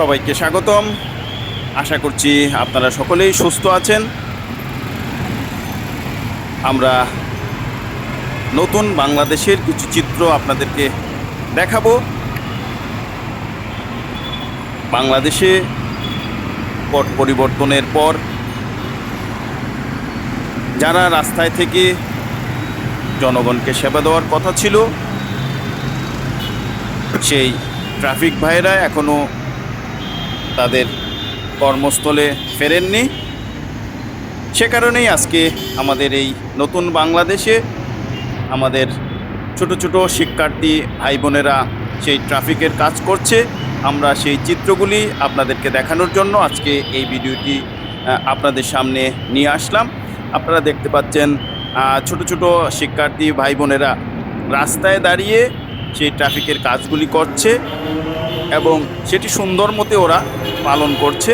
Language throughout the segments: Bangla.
সবাইকে স্বাগতম। আশা করছি আপনারা সকলেই সুস্থ আছেন। আমরা নতুন বাংলাদেশের কিছু চিত্র আপনাদেরকে দেখাবো। বাংলাদেশে পট পরিবর্তনের পর যারা রাস্তায় থেকে জনগণকে সেবা দেওয়ার কথা ছিল, সেই ট্রাফিক ভাইরা এখনও তাদের কর্মস্থলে ফেরেননি। সে কারণেই আজকে আমাদের এই নতুন বাংলাদেশে আমাদের ছোট ছোট শিক্ষার্থী ভাই বোনেরা সেই ট্রাফিকের কাজ করছে। আমরা সেই চিত্রগুলি আপনাদেরকে দেখানোর জন্য আজকে এই ভিডিওটি আপনাদের সামনে নিয়ে আসলাম। আপনারা দেখতে পাচ্ছেন ছোট ছোট শিক্ষার্থী ভাই বোনেরা রাস্তায় দাঁড়িয়ে সেই ট্রাফিকের কাজগুলি করছে। এবং সেটি সুন্দর মতে ওরা পালন করছে।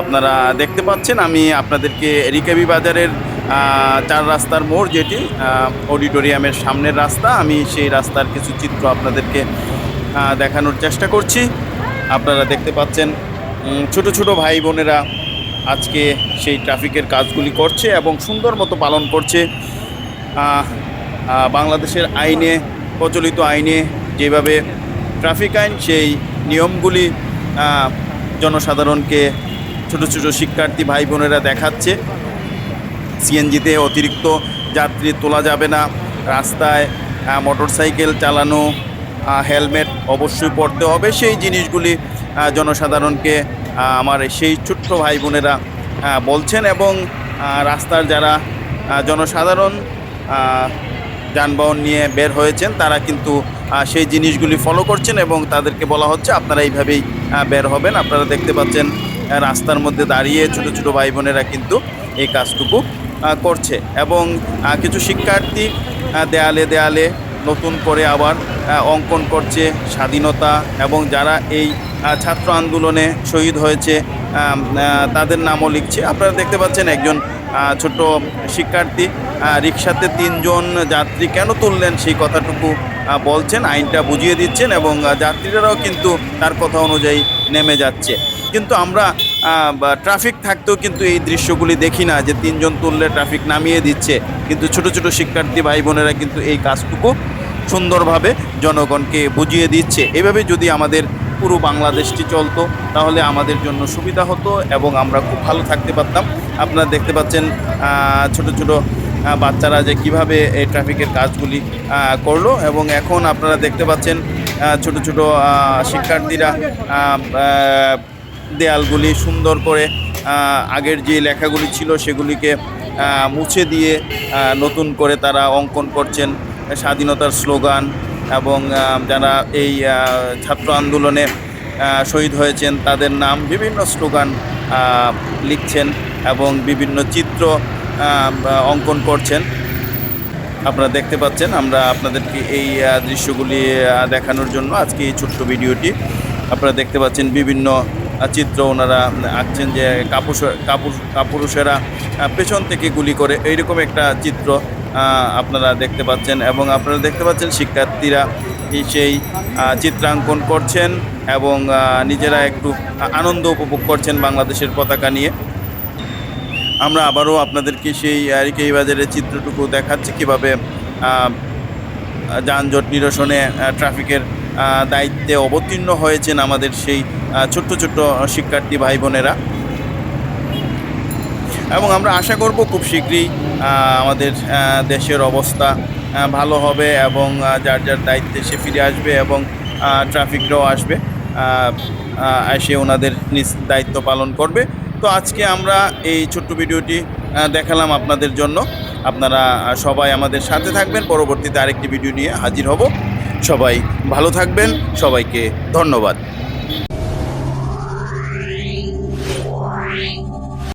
আপনারা দেখতে পাচ্ছেন, আমি আপনাদেরকে রিকাবি বাজারের চার রাস্তার মোড় যেটি অডিটোরিয়ামের সামনের রাস্তা, আমি সেই রাস্তার কিছু চিত্র আপনাদেরকে দেখানোর চেষ্টা করছি। আপনারা দেখতে পাচ্ছেন ছোট ছোট ভাই বোনেরা আজকে সেই ট্রাফিকের কাজগুলি করছে এবং সুন্দর মতো পালন করছে। বাংলাদেশের আইনে, প্রচলিত আইনে যেভাবে ট্রাফিক আইন, সেই নিয়মগুলি জনসাধারণকে ছোট ছোট শিক্ষার্থী ভাই বোনেরা দেখাচ্ছে। সিএনজিতে অতিরিক্ত যাত্রী তোলা যাবে না। রাস্তায় মোটর সাইকেল চালানো হেলমেট অবশ্যই পড়তে হবে। সেই জিনিসগুলি জনসাধারণকে আমার সেই ছোট্ট ভাই বোনেরা বলছেন এবং রাস্তার যারা জনসাধারণ যানবাহন নিয়ে বের হয়েছেন, তারা কিন্তু সেই জিনিসগুলি ফলো করছেন এবং তাদেরকে বলা হচ্ছে আপনারা এইভাবেই বের হবেন। আপনারা দেখতে পাচ্ছেন রাস্তার মধ্যে দাঁড়িয়ে ছোট ছোট ভাই বোনেরা কিন্তু এই কাজটুকু করছে এবং কিছু শিক্ষার্থী দেয়ালে দেয়ালে নতুন করে আবার অঙ্কন করছে স্বাধীনতা এবং যারা এই ছাত্র আন্দোলনে শহীদ হয়েছে তাদের নামও লিখছে। আপনারা দেখতে পাচ্ছেন একজন ছোট শিক্ষার্থী রিক্সাতে তিনজন যাত্রী কেন তুললেন সেই কথাটুকু বলছেন, আইনটা বুঝিয়ে দিচ্ছেন এবং যাত্রীরাও কিন্তু তার কথা অনুযায়ী নেমে যাচ্ছে। কিন্তু আমরা ট্রাফিক থাকতেও কিন্তু এই দৃশ্যগুলি দেখি না যে তিনজন তুললে ট্রাফিক নামিয়ে দিচ্ছে। কিন্তু ছোট ছোট শিক্ষার্থী ভাই বোনেরা কিন্তু এই কাজটুকু সুন্দরভাবে জনগণকে বুঝিয়ে দিচ্ছে। এভাবে যদি আমাদের পুরো বাংলাদেশটি চলতো, তাহলে আমাদের জন্য সুবিধা হতো এবং আমরা খুব ভালো থাকতে পারতাম। আপনারা দেখতে পাচ্ছেন ছোট ছোট বাচ্চারা যে কীভাবে এই ট্রাফিকের কাজগুলি করল এবং এখন আপনারা দেখতে পাচ্ছেন ছোট ছোট শিক্ষার্থীরা দেয়ালগুলি সুন্দর করে আগের যে লেখাগুলি ছিল সেগুলিকে মুছে দিয়ে নতুন করে তারা অঙ্কন করছেন। স্বাধীনতার স্লোগান এবং যারা এই ছাত্র আন্দোলনে শহীদ হয়েছেন, তাদের নাম বিভিন্ন স্লোগান লিখছেন এবং বিভিন্ন চিত্র অঙ্কন করছেন। আপনারা দেখতে পাচ্ছেন, আমরা আপনাদেরকে এই দৃশ্যগুলি দেখানোর জন্য আজকে এই ছোট্ট ভিডিওটি, আপনারা দেখতে পাচ্ছেন বিভিন্ন চিত্র ওনারা আঁকছেন যে কাপুষ কাপুর কাপুরুষেরা পেছন থেকে গুলি করে, এইরকম একটা চিত্র আপনারা দেখতে পাচ্ছেন এবং আপনারা দেখতে পাচ্ছেন শিক্ষার্থীরা সেই চিত্রাঙ্কন করছেন এবং নিজেরা একটু আনন্দ উপভোগ করছেন বাংলাদেশের পতাকা নিয়ে। আমরা আবারও আপনাদেরকে সেই আরিকেই বাজারের চিত্রটুকু দেখাচ্ছি কীভাবে যানজট নিরসনে ট্রাফিকের দায়িত্বে অবতীর্ণ হয়েছেন আমাদের সেই ছোট্ট ছোট্ট শিক্ষার্থী ভাই বোনেরা। এবং আমরা আশা করব খুব শীঘ্রই আমাদের দেশের অবস্থা ভালো হবে এবং যার যার দায়িত্বে সে ফিরে আসবে এবং ট্রাফিকরাও আসবে এসে ওনাদের নিজ দায়িত্ব পালন করবে। তো আজকে আমরা এই ছোট্ট ভিডিওটি দেখালাম আপনাদের জন্য। আপনারা সবাই আমাদের সাথে থাকবেন। পরবর্তীতে আরেকটি ভিডিও নিয়ে হাজির হব। সবাই ভালো থাকবেন। সবাইকে ধন্যবাদ।